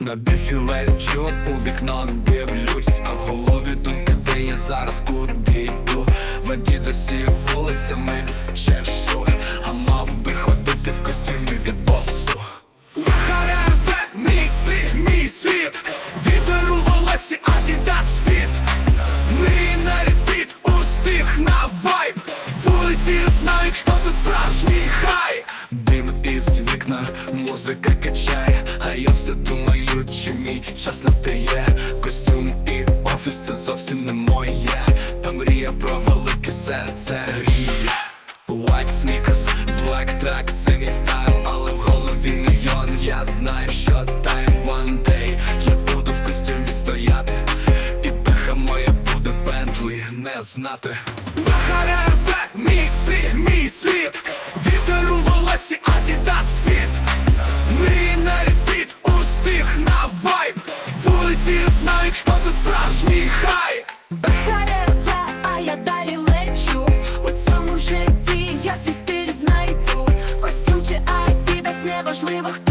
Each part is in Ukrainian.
На біфілечу у вікно дивлюсь, а в голові думки, де я зараз куди йду. В адідасі вулицями чешу, а мав би ходити в костюмі від босу. Вахареве, мій стиль, мій світ Вітер у волосі, адідас фіт Мрій на репіт, успіх на вайб. Вулиці знають, хто тут справжній хай. Дим із вікна, музика качає, а я все думаю, чи мій час настає? Костюм і офіс це зовсім не моє. Та мрія про велике серце. Гріє White sneakers, black tag, це мій стайл, але в голові мільйон Я знаю, що time one day. Я буду в костюмі стояти. І пиха моя буде Бентлі не знати. Стиль, мій неважливо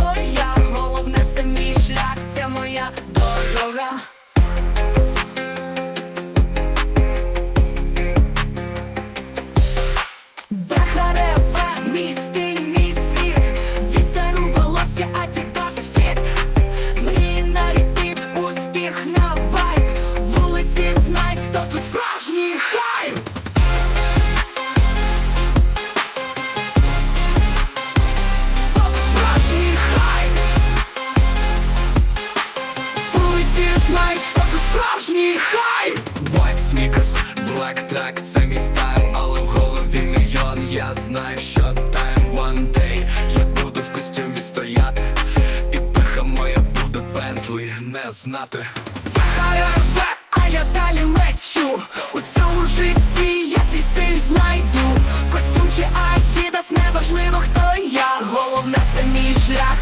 всі знають, що ти справжній хай Black Sneakers, Black Track, це мій стайл, але в голові мільйон, я знаю, що time one day. Я буду в костюмі стояти І пиха моя буде Бентлі не знати. Хай рве, а я далі лечу. У цьому житті я свій стиль знайду. Костюм чи Адідас, неважливо хто я. Головне це мій шлях